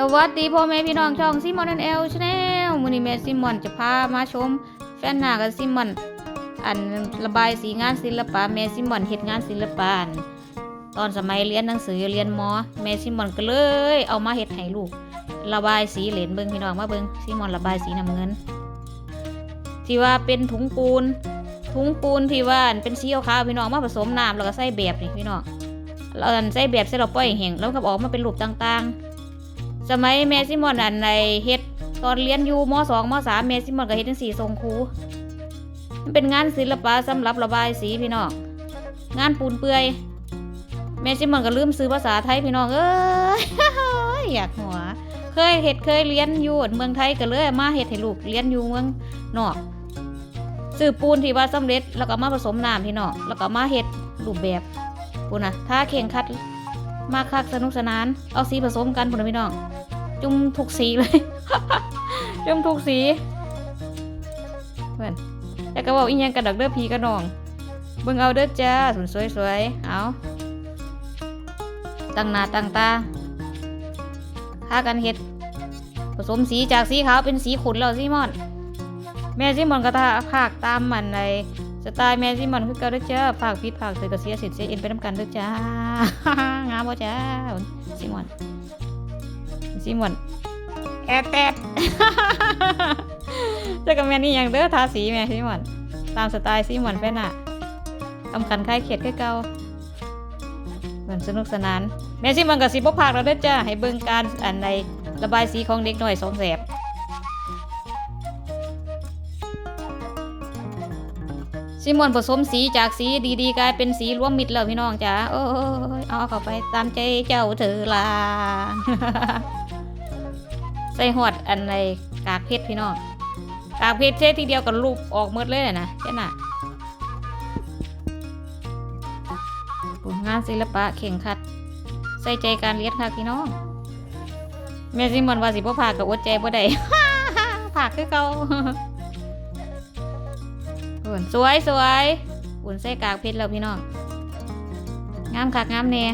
สวัสดีพ่อแม่พี่น้องช่องซิมอนแอนเอลชาแนลมูนี่แม่ซิมอนจะพามาชม แฟนหน้ากับซิมอนอันระบายสีงานศิลปะแม่ซิมอนเฮ็ดงานศิลปะตอนสมัยเรียนหนังสือเรียนมอแม่ซิมอนก็เลย เอามาเฮ็ดให้ลูก ระบายสีเหรนเบิ่งพี่น้องมาเบิ่งซิมอนระบายสีน้ำเงิน ที่ว่าเป็นถุงปูน ถุงปูนที่ว่าเป็นสีขาวพี่น้องมาผสมน้ำแล้วก็ใส่แบบนี่พี่น้องแล้วใส่แบบเสร็จเราปล่อยแห้งแล้วก็ออกมาเป็นรูปต่างๆ สมัยแมซิมอนอันในเฮ็ดตอนเรียนอยู่มสองมสามแมซิมอนก็เฮ็ดจังสี่ทรงครูมันเป็นงานศิลปะสำหรับระบายสีพี่น้องงานปูนเปื่อยแมซิมอนก็ลืมซื้อภาษาไทยพี่น้องเอ้ยอยากหัว เคยเฮ็ดเคยเรียนอยู่เมืองไทยก็เลยเอามาเฮ็ดให้ลูกเรียนอยู่เมืองนอกซื้อปูนที่ว่าสำเร็จแล้วก็มาผสมน้ำพี่น้องแล้วก็มาเฮ็ดรูปแบบปูนนะถ้าเข่งคัด มากคักสนุกสนาน เอาสีผสมกันพุ่นพี่น้อง จุ่มทุกสีเลย จุ่มทุกสีเพื่อนแต่ก็บอกอีกยังกระดักเด้อพีกระนอง เบิ่งเอาเด้อจ้าสวยสวยสวยๆเอาตั้งหน้าตั้งตาพากันเฮ็ด ผสมสีจากสีขาวเป็นสีขุ่นแล้วซิมอน แม่ซิมอนก็ทาภาคตามมันใน สไตล์แม่ซิมอนคือเก่าเด้อจ้าภาคพิษภาคเสยกระเสียสิทธิ์เสียเอ็นไปน้ำกันเด้อจ้างามบ่จ้าซิมอนซิมอนแอดแอดเจะกับแม่นี่อย่างเด้อทาสีแม่ซิมอนตามสไตล์ซิมอนแฟนน่ะทำคันคลายเขียดคือเก่าเหมือนสนุกสนานแม่ซิมอนกับสีบกผักเราเด้อจ้าให้เบิ่งการอันในระบายสีของเด็กหน่อยสองแสบ ซิมอนผสมสีจากสีดีๆกลายเป็นสีร่วมมิตรแล้วพี่น้องจ้าโอ้ยเอาเข้าไปตามใจเจ้าเธอลาใส่หอดอันในกากเพชรพี่น้องกากเพชรเช่ทีเดียวกับรูปออกหมดเลยนะแค่น่ะผลงานศิลปะเข่งขัด ใส่ใจการเรียนค่ะพี่น้องแม่ซิมอนว่าสิบ่พากับอดใจบ่ได้ผากคือเก่า นสวยสวยอุ่นใส่กากเพชรแล้วพี่น้องงามคักงามแน่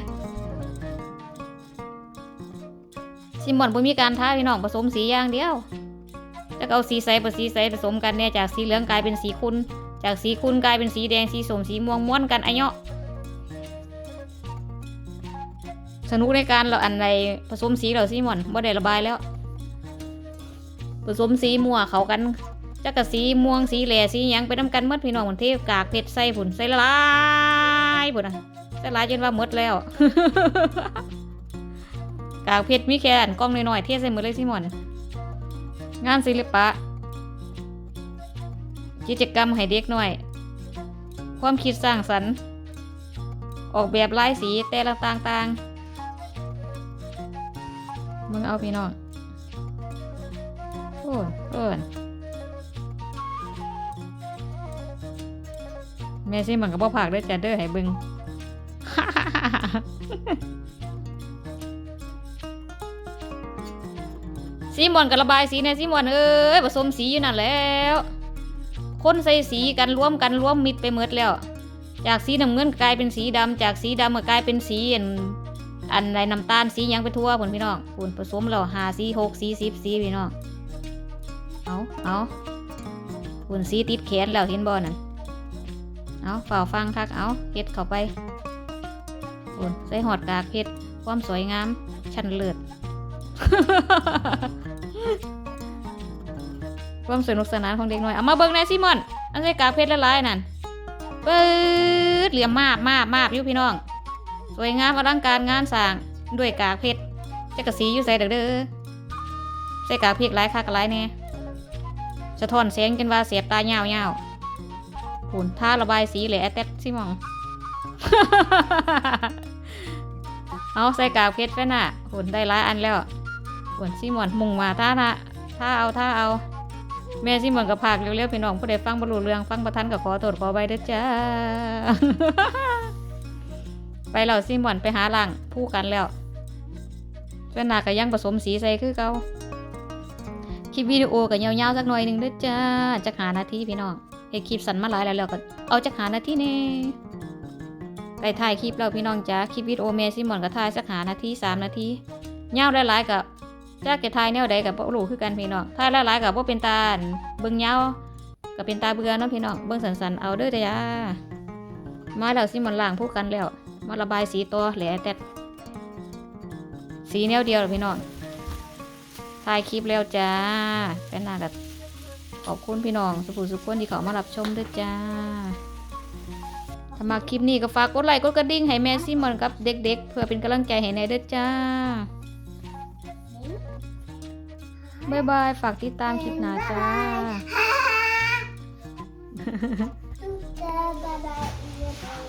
ซิมอนบ่มีการท้าพี่น้องผสมสีอย่างเดียวแล้วก็เอาสีใสผสีใสผสมกันเนี่ยจากสีเหลืองกลายเป็นสีขุ่นจากสีขุ่นกลายเป็นสีแดงสีสมสีม่วงม้วนกันไอเนาะสนุกในการเราอันใดผสมสีเราซิมอนบ่ได้ระบายแล้ว ผสมสีมั่วเขากัน จักกะสีม่วงสีแหล่สีหยังไปน้ำกันหมดพี่น้องเหมือนเทพกากเพชรใส่ผุนใส่ลายผุนนะใส่ลายจนว่าหมดแล้ว กากเพชรมีแค่อันกล้องน้อยๆเทใส่หมดเลยสิมอนงานศิลปะ กิจกรรมให้เด็กหน่อย ความคิดสร้างสรรค์ ออกแบบลายสีแต่ละต่างๆมึงเอาพี่น้องโอ้ยโอ้ย แม่ซิมันก็บ่ผักเด้อจ้ะเด้อให้เบิ่งซีมอนกับระบายสีเนี่ยซีมอนเอ้ยผสมสีอยู่นั่นแล้ว คนใส่สีกันร่วมกันร่วมมิดไปหมดแล้ว จากสีน้ำเงินกลายเป็นสีดำจากสีดำก็กลายเป็นสีอันอันใดน้ำตาลสียังไปทั่วผลพี่น้องผลผสมแล้วหาสีหกสีสิบสีพี่น้องเอาเอาผลสีติดแขนแล้วเห็นบ่นั่น เอาฝ่าฟังคักเอาเฮ็ดเข้าไปโอนใส่หอดกากเพชรความสวยงามชั้นเลิศความสนุกสนานของเด็กน้อย เอามาเบิ่งในอยซิมอน อันใส่กากเพชรละลายนั่นปื๊ดเหลี่ยมมาบมาบมาบอยู่พี่น้อง สวยงามอลังการงานสร้างด้วยกากเพชรจักกะสีอยู่ใส่เด้อเด้อใส่กากเพชรหลายคักหลายแน่สะท้อนแสงจนว่าเสียบตาเหี่ยวเหี่ย วๆผุนท่าระบายสีเลยแอตเต็ดซิมอง เอาใส่กากเพชรไปน่ะผุนได้หลายอันแล้วผุนซิมอนมุงมาท่านะท่าเอาท่าเอา แม่ซิมอนกับผักเร็วๆพี่น้องผู้ใดฟังบรรลุเรื่องฟังประทันกับขอโทษขอใบเด้อจ้า ไปแล้วซิมอนไปหาหลังผู้กันแล้วเพื่อนหนาก็ยังผสมสีใส่คือเก่าคลิปวิดีโอก็ยาวๆสักหน่อยหนึ่งเด้อจ้าจะหานาทีพี่น้อง เฮ็ดคลิปสั้นมาหลายแล้วแล้วก็เอาจักหานาทีแนี่ได้ถ่ายคลิปแล้วพี่น้องจ้าคลิปวิดีโอแม่ซิมอนก็ถ่ายสักหานาทีสามนาทียาวหลายๆก็จากจะทายแนวใดกับบ่รู้คือกันพี่น้องทายหลายๆกับบ่เป็นตาเบิ่งยาวก็เป็นตาเบื่อเนาะพี่น้องเบิ่งสันๆเอาเด้อจ้ามาแล้วสิมันล้างผู้กันแล้ว มาระบายสีตัวแหลแต่สีแนวเดียวพี่น้องถ่ายคลิปแล้วจ้าแฟนหน้ากับ ขอบคุณพี่น้องสุภุสุขคนที่เขามารับชมด้วยจ้าถ้ามาคลิปนี้ก็ฝากกดไลค์กดกระดิ่งให้แม่ซิมอนกับเด็กๆ เพื่อเป็นกำลังใจให้ในายเด้อจ้าบ๊ายบายฝากติดตามคลิปหน้าจ้า Bye bye.